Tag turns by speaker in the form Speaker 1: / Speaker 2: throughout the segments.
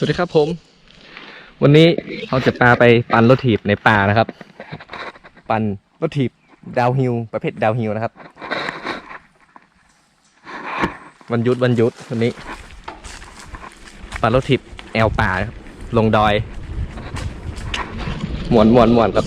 Speaker 1: สวัสดีครับผม วันนี้เราจะพาไปปั่นรถถีบในป่านะครับ ปั่นรถถีบดาวฮิลประเภทดาวฮิลนะครับ วันยุดวันยุดวันนี้ ปั่นรถถีบแอลป่าลงดอย หมวนหมวนหมวนครับ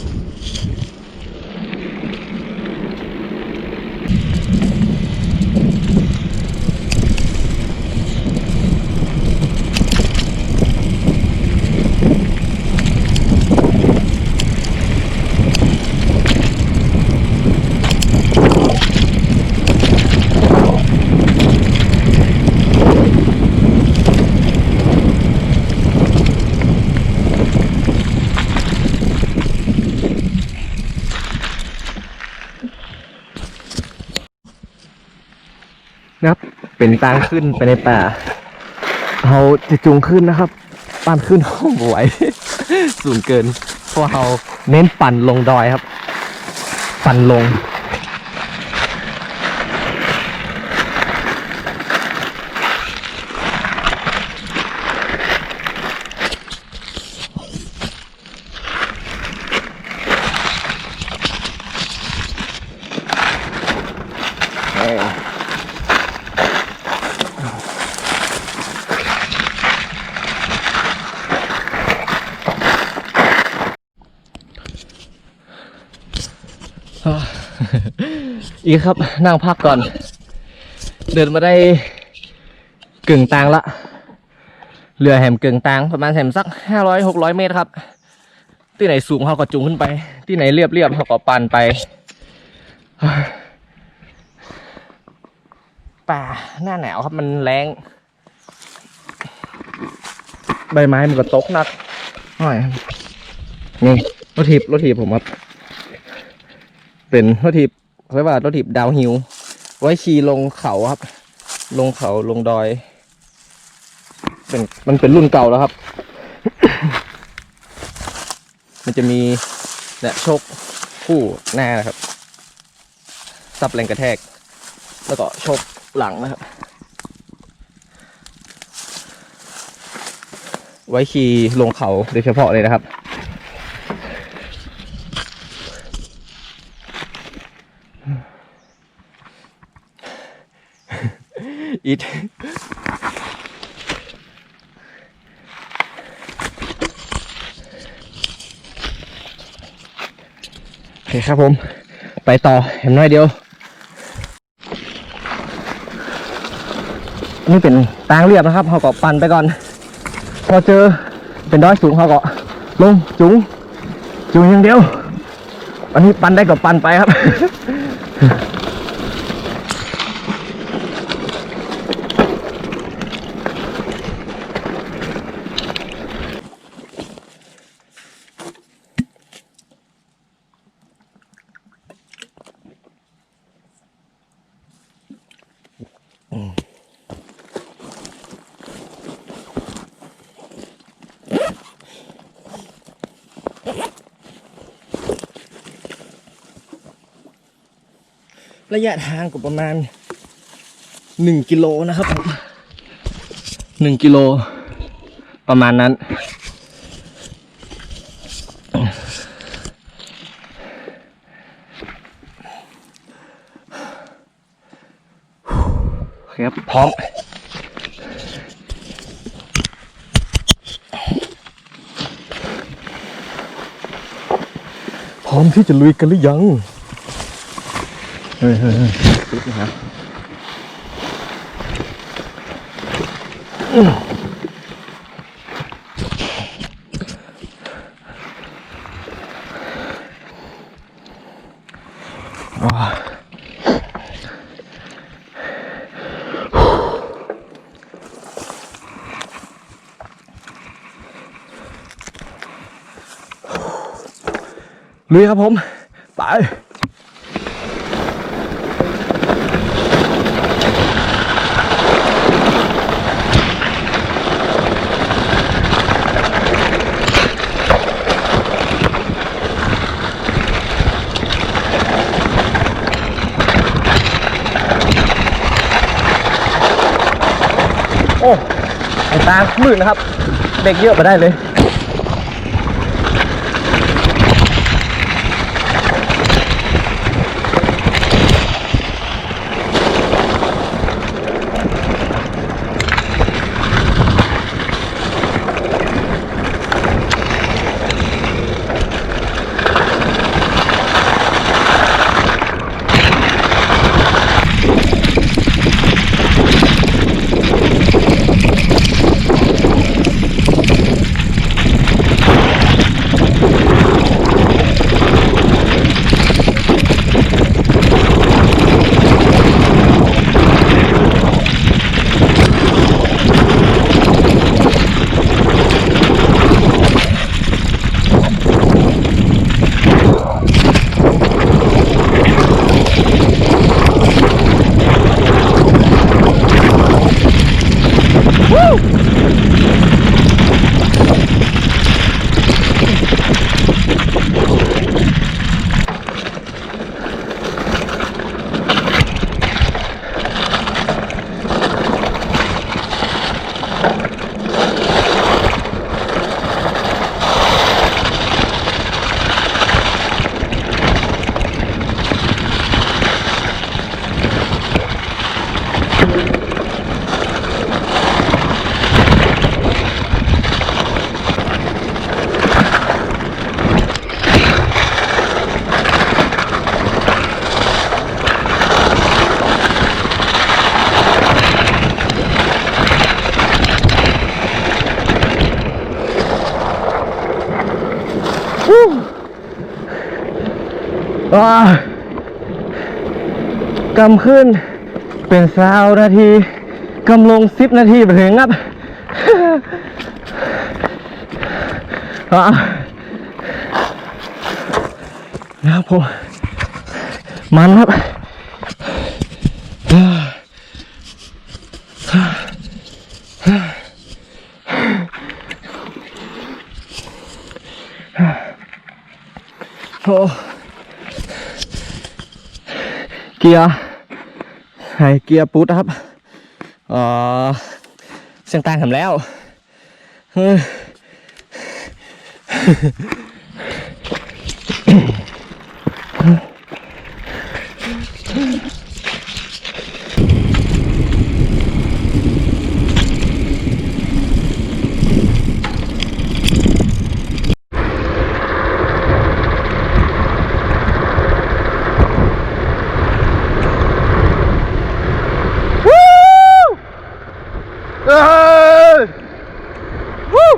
Speaker 1: เป็นทางขึ้นไปในป่าเราจะจูงขึ้นนะครับ ปั่นขึ้นห้องไหวสูงเกินเพราะเราเน้นปั่นลงดอยครับ ปั่นลง อีกครับนั่งพักก่อน เดินมาได้กึ่งตางละเรือแหมกึ่งตางประมาณแหมสักห้าร้อยหกร้อยเมตรครับ ที่ไหนสูงเขาก็จูงขึ้นไป ที่ไหนเรียบเรียบเขาก็ปั่นไป ป่าหน้าหนาวครับมันแรงใบไม้มันก็ตกหนักหน่อยนี่รถถีบรถถีบผมครับ เป็นรถถีบเรียกว่ารถถีบดาวฮิลไว้ขี่ลงเขาครับ ลงเขาลงดอย เป็นมันเป็นรุ่นเก่าแล้วครับ มันจะมีเนี่ยโชคคู่หน้านะครับซับแรงกระแทก แล้วก็โชคหลังนะครับ ไว้ขี่ลงเขาโดยเฉพาะเลยนะครับ อีทโอเคครับผม ไปต่อเห็นน้อยเดียว นี่เป็นทางเรียบนะครับเขาก็ปั่นไปก่อน พอเจอเป็นดอยสูงเขาก็ลงจุงจุงอย่างเดียว อันนี้ปั่นได้ก็ปั่นไปครับ ระยะทางก็ประมาณหนึ่งกิโลนะครับผมหนึ่งกิโลประมาณนั้นโอเคครับพร้อม ร้อมที่จะลุยกันหรือยัง เฮ้ยเฮ้ยเฮ้ยปึ๊บนะครับอ๋อ ลุยครับผม ไปโอ้ไอ้ตามืดนะครับเบรกเยอะมาได้เลย ว้ากำขึ้นเป็นสาวนาทีกำลงสิบนาทีไปถึงครับอะนะครับผมมันครับ โอ้ เกียร์ให้เกียร์ปุ๊ดครับเออเสียงต่างทำแล้วเฮ้ยเอ้ยวู้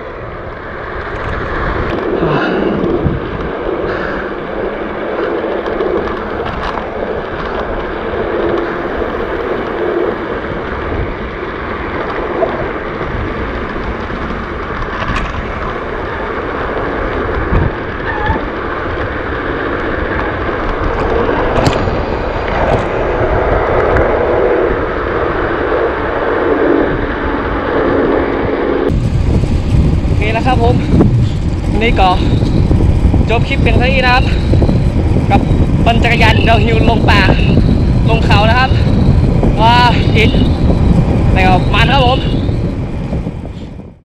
Speaker 1: นะครับผมวันนี้ก็จบคลิปเพียงเท่านี้นะครับ กับปั่นจักรยานเดาฮิวลงป่าลงเขานะครับ ว่าอินแต่ก็มันครับผม